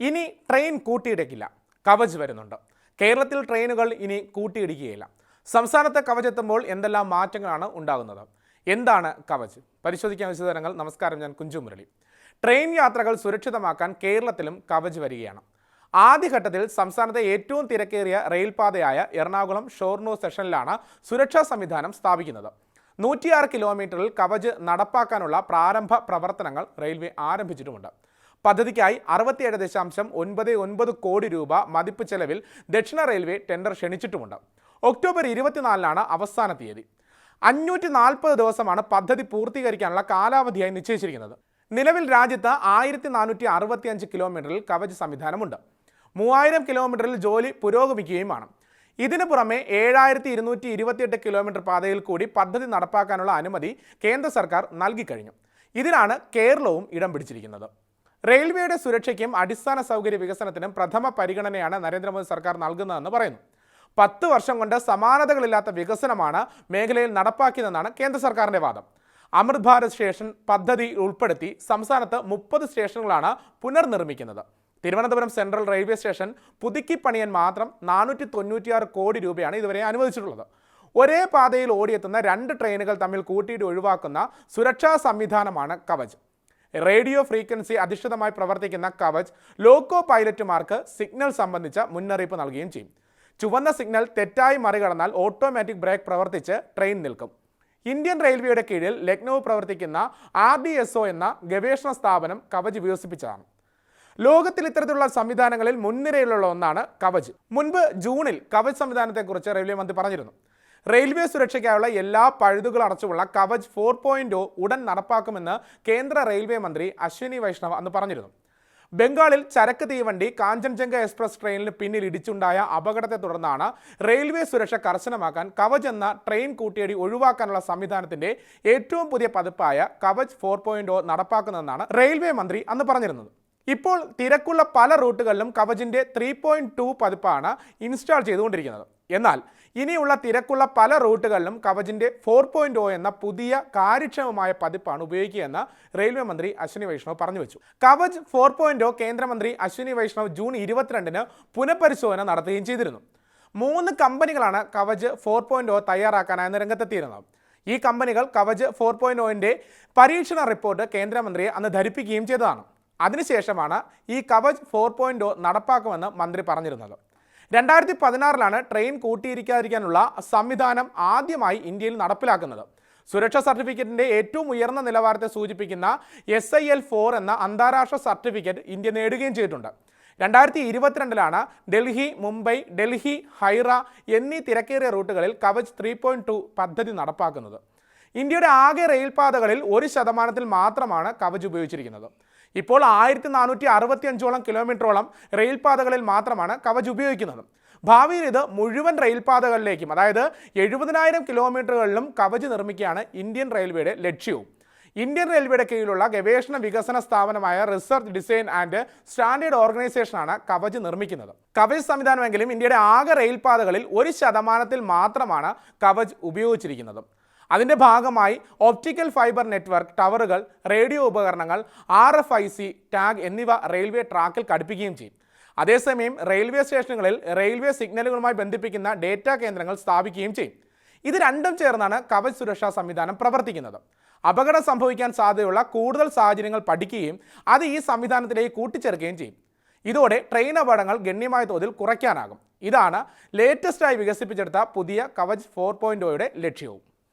ഇനി ട്രെയിൻ കൂട്ടിയിടയ്ക്കില്ല. കവച് വരുന്നുണ്ട്. കേരളത്തിൽ ട്രെയിനുകൾ ഇനി കൂട്ടിയിടിക്കുകയില്ല. സംസ്ഥാനത്തെ കവച് എത്തുമ്പോൾ എന്തെല്ലാം മാറ്റങ്ങളാണ് ഉണ്ടാകുന്നത്? എന്താണ് കവച്? പരിശോധിക്കാൻ വിശദങ്ങൾ നമസ്കാരം ഞാൻ കുഞ്ചു മുരളി. ട്രെയിൻ യാത്രകൾ സുരക്ഷിതമാക്കാൻ കേരളത്തിലും കവച് വരികയാണ്. ആദ്യഘട്ടത്തിൽ സംസ്ഥാനത്തെ ഏറ്റവും തിരക്കേറിയ റെയിൽപാതയായ എറണാകുളം ഷോർണൂർ സെഷനിലാണ് സുരക്ഷാ സംവിധാനം സ്ഥാപിക്കുന്നത്. നൂറ്റിയാറ് കിലോമീറ്ററിൽ കവച് നടപ്പാക്കാനുള്ള പ്രാരംഭ പ്രവർത്തനങ്ങൾ റെയിൽവേ ആരംഭിച്ചിട്ടുമുണ്ട്. പദ്ധതിക്കായി അറുപത്തിയേഴ് ദശാംശം ഒൻപത് ഒൻപത് കോടി രൂപ മതിപ്പ് ചെലവിൽ ദക്ഷിണ റെയിൽവേ ടെൻഡർ ക്ഷണിച്ചിട്ടുമുണ്ട്. ഒക്ടോബർ ഇരുപത്തിനാലിനാണ് അവസാന തീയതി. അഞ്ഞൂറ്റി നാൽപ്പത് ദിവസമാണ് പദ്ധതി പൂർത്തീകരിക്കാനുള്ള കാലാവധിയായി നിശ്ചയിച്ചിരിക്കുന്നത്. നിലവിൽ രാജ്യത്ത് ആയിരത്തി നാനൂറ്റി അറുപത്തിയഞ്ച് കിലോമീറ്ററിൽ കവച സംവിധാനമുണ്ട്. മൂവായിരം കിലോമീറ്ററിൽ ജോലി പുരോഗമിക്കുകയുമാണ്. ഇതിനു പുറമെ ഏഴായിരത്തി ഇരുന്നൂറ്റി ഇരുപത്തിയെട്ട് കിലോമീറ്റർ പാതയിൽ കൂടി പദ്ധതി നടപ്പാക്കാനുള്ള അനുമതി കേന്ദ്ര സർക്കാർ നൽകിക്കഴിഞ്ഞു. ഇതിനാണ് കേരളവും ഇടം പിടിച്ചിരിക്കുന്നത്. റെയിൽവേയുടെ സുരക്ഷയ്ക്കും അടിസ്ഥാന സൗകര്യ വികസനത്തിനും പ്രഥമ പരിഗണനയാണ് നരേന്ദ്രമോദി സർക്കാർ നൽകുന്നതെന്ന് പറയുന്നു. പത്ത് വർഷം കൊണ്ട് സമാനതകളില്ലാത്ത വികസനമാണ് മേഖലയിൽ നടപ്പാക്കിയതെന്നാണ് കേന്ദ്ര സർക്കാരിന്റെ വാദം. അമൃത് ഭാരത് സ്റ്റേഷൻ പദ്ധതി ഉൾപ്പെടുത്തി സംസ്ഥാനത്ത് മുപ്പത് സ്റ്റേഷനുകളാണ് പുനർനിർമ്മിക്കുന്നത്. തിരുവനന്തപുരം സെൻട്രൽ റെയിൽവേ സ്റ്റേഷൻ പുതുക്കി പണിയാൻ മാത്രം നാനൂറ്റി തൊണ്ണൂറ്റിയാറ് കോടി രൂപയാണ് ഇതുവരെ അനുവദിച്ചിട്ടുള്ളത്. ഒരേ പാതയിൽ ഓടിയെത്തുന്ന രണ്ട് ട്രെയിനുകൾ തമ്മിൽ കൂട്ടിയിട്ട് ഒഴിവാക്കുന്ന സുരക്ഷാ സംവിധാനമാണ് കവച്. റേഡിയോ ഫ്രീക്വൻസി അധിഷ്ഠിതമായി പ്രവർത്തിക്കുന്ന കവച് ലോക്കോ പൈലറ്റുമാർക്ക് സിഗ്നൽ സംബന്ധിച്ച മുന്നറിയിപ്പ് നൽകുകയും ചെയ്യും. ചുവന്ന സിഗ്നൽ തെറ്റായി മറികടന്നാൽ ഓട്ടോമാറ്റിക് ബ്രേക്ക് പ്രവർത്തിച്ച് ട്രെയിൻ നിൽക്കും. ഇന്ത്യൻ റെയിൽവേയുടെ കീഴിൽ ലക്നൗ പ്രവർത്തിക്കുന്ന ആർ ഡി എസ് ഒ എന്ന ഗവേഷണ സ്ഥാപനം കവച് വികസിപ്പിച്ചതാണ്. ലോകത്തിൽ ഇത്തരത്തിലുള്ള സംവിധാനങ്ങളിൽ മുൻനിരയിലുള്ള ഒന്നാണ് കവച്. മുൻപ് ജൂണിൽ കവച് സംവിധാനത്തെക്കുറിച്ച് റെയിൽവേ മന്ത്രി പറഞ്ഞിരുന്നു. റെയിൽവേ സുരക്ഷയ്ക്കായുള്ള എല്ലാ പഴുതുകൾ അടച്ചുള്ള കവച് ഫോർ പോയിന്റ് ഉടൻ നടപ്പാക്കുമെന്ന് കേന്ദ്ര റെയിൽവേ മന്ത്രി അശ്വിനി വൈഷ്ണവ് അന്ന് പറഞ്ഞിരുന്നു. ബംഗാളിൽ ചരക്ക് തീവണ്ടി കാഞ്ചൻജംഗ എക്സ്പ്രസ് ട്രെയിനിന് പിന്നിൽ ഇടിച്ചുണ്ടായ അപകടത്തെ തുടർന്നാണ് റെയിൽവേ സുരക്ഷ കർശനമാക്കാൻ കവച് എന്ന ട്രെയിൻ കൂട്ടിയടി ഒഴിവാക്കാനുള്ള സംവിധാനത്തിന്റെ ഏറ്റവും പുതിയ പതിപ്പായ കവച് ഫോർ പോയിന്റ് നടപ്പാക്കുന്നതെന്നാണ് റെയിൽവേ മന്ത്രി അന്ന് പറഞ്ഞിരുന്നത്. ഇപ്പോൾ തിരക്കുള്ള പല റൂട്ടുകളിലും കവചിന്റെ ത്രീ പോയിന്റ് ടു പതിപ്പാണ് ഇൻസ്റ്റാൾ ചെയ്തുകൊണ്ടിരിക്കുന്നത്. എന്നാൽ ഇനിയുള്ള തിരക്കുള്ള പല റൂട്ടുകളിലും കവചിന്റെ ഫോർ പോയിന്റ് ഒ എന്ന പുതിയ കാര്യക്ഷമമായ പതിപ്പാണ് ഉപയോഗിക്കുകയെന്ന് റെയിൽവേ മന്ത്രി അശ്വിനി വൈഷ്ണവ് പറഞ്ഞു വെച്ചു. കവച് ഫോർ പോയിന്റ് ഒ കേന്ദ്രമന്ത്രി അശ്വിനി വൈഷ്ണവ് ജൂൺ ഇരുപത്തിരണ്ടിന് പുനഃപരിശോധന നടത്തുകയും ചെയ്തിരുന്നു. മൂന്ന് കമ്പനികളാണ് കവച് ഫോർ പോയിന്റ് ഒ തയ്യാറാക്കാനായി രംഗത്തെത്തിയിരുന്നത്. ഈ കമ്പനികൾ കവച് ഫോർ പോയിന്റ് ഒന്റെ പരീക്ഷണ റിപ്പോർട്ട് കേന്ദ്രമന്ത്രിയെ അന്ന് ധരിപ്പിക്കുകയും ചെയ്തതാണ്. അതിനുശേഷമാണ് ഈ കവച് ഫോർ പോയിന്റ് ഒ നടപ്പാക്കുമെന്ന് മന്ത്രി പറഞ്ഞിരുന്നത്. രണ്ടായിരത്തി പതിനാറിലാണ് ട്രെയിൻ കൂട്ടിയിരിക്കാതിരിക്കാനുള്ള സംവിധാനം ആദ്യമായി ഇന്ത്യയിൽ നടപ്പിലാക്കുന്നത്. സുരക്ഷാ സർട്ടിഫിക്കറ്റിന്റെ ഏറ്റവും ഉയർന്ന നിലവാരത്തെ സൂചിപ്പിക്കുന്ന എസ് ഐ എൽ ഫോർ എന്ന അന്താരാഷ്ട്ര സർട്ടിഫിക്കറ്റ് ഇന്ത്യ നേടുകയും ചെയ്തിട്ടുണ്ട്. രണ്ടായിരത്തി ഇരുപത്തിരണ്ടിലാണ് ഡൽഹി മുംബൈ ഡൽഹി ഹൈറ എന്നീ തിരക്കേറിയ റൂട്ടുകളിൽ കവച് ത്രീ പോയിന്റ് ടു പദ്ധതി നടപ്പാക്കുന്നത്. ഇന്ത്യയുടെ ആകെ റെയിൽപാതകളിൽ ഒരു ശതമാനത്തിൽ മാത്രമാണ് കവച് ഉപയോഗിച്ചിരിക്കുന്നത്. ഇപ്പോൾ ആയിരത്തി നാനൂറ്റി അറുപത്തി അഞ്ചോളം കിലോമീറ്ററോളം റെയിൽപാതകളിൽ മാത്രമാണ് കവച് ഉപയോഗിക്കുന്നത്. ഭാവിയിൽ ഇത് മുഴുവൻ റെയിൽപാതകളിലേക്കും അതായത് എഴുപതിനായിരം കിലോമീറ്ററുകളിലും കവച് നിർമ്മിക്കുകയാണ് ഇന്ത്യൻ റെയിൽവേയുടെ ലക്ഷ്യവും. ഇന്ത്യൻ റെയിൽവേയുടെ കീഴിലുള്ള ഗവേഷണ വികസന സ്ഥാപനമായ റിസർച്ച് ഡിസൈൻ ആൻഡ് സ്റ്റാൻഡേർഡ് ഓർഗനൈസേഷനാണ് കവച് നിർമ്മിക്കുന്നത്. കവച് സംവിധാനമെങ്കിലും ഇന്ത്യയുടെ ആകെ റെയിൽപാതകളിൽ ഒരു ശതമാനത്തിൽ മാത്രമാണ് കവച് ഉപയോഗിച്ചിരിക്കുന്നത്. അതിന്റെ ഭാഗമായി ഓപ്റ്റിക്കൽ ഫൈബർ നെറ്റ്വർക്ക് ടവറുകൾ റേഡിയോ ഉപകരണങ്ങൾ R F I D tag എന്നിവ റെയിൽവേ ട്രാക്കിൽ ഘടിപ്പിക്കുകയും ചെയ്യും. അതേസമയം റെയിൽവേ സ്റ്റേഷനുകളിൽ റെയിൽവേ സിഗ്നലുകളുമായി ബന്ധിപ്പിക്കുന്ന ഡേറ്റാ കേന്ദ്രങ്ങൾ സ്ഥാപിക്കുകയും ചെയ്യും. ഇത് രണ്ടും ചേർന്നാണ് കവച് സുരക്ഷാ സംവിധാനം പ്രവർത്തിക്കുന്നത്. അപകടം സംഭവിക്കാൻ സാധ്യതയുള്ള കൂടുതൽ സാഹചര്യങ്ങൾ പഠിക്കുകയും അത് ഈ സംവിധാനത്തിലേക്ക് കൂട്ടിച്ചേർക്കുകയും ചെയ്യും. ഇതോടെ ട്രെയിൻ അപകടങ്ങൾ ഗണ്യമായ തോതിൽ കുറയ്ക്കാനാകും. ഇതാണ് ലേറ്റസ്റ്റായി വികസിപ്പിച്ചെടുത്ത പുതിയ കവച് ഫോർ പോയിന്റ് ലക്ഷ്യവും.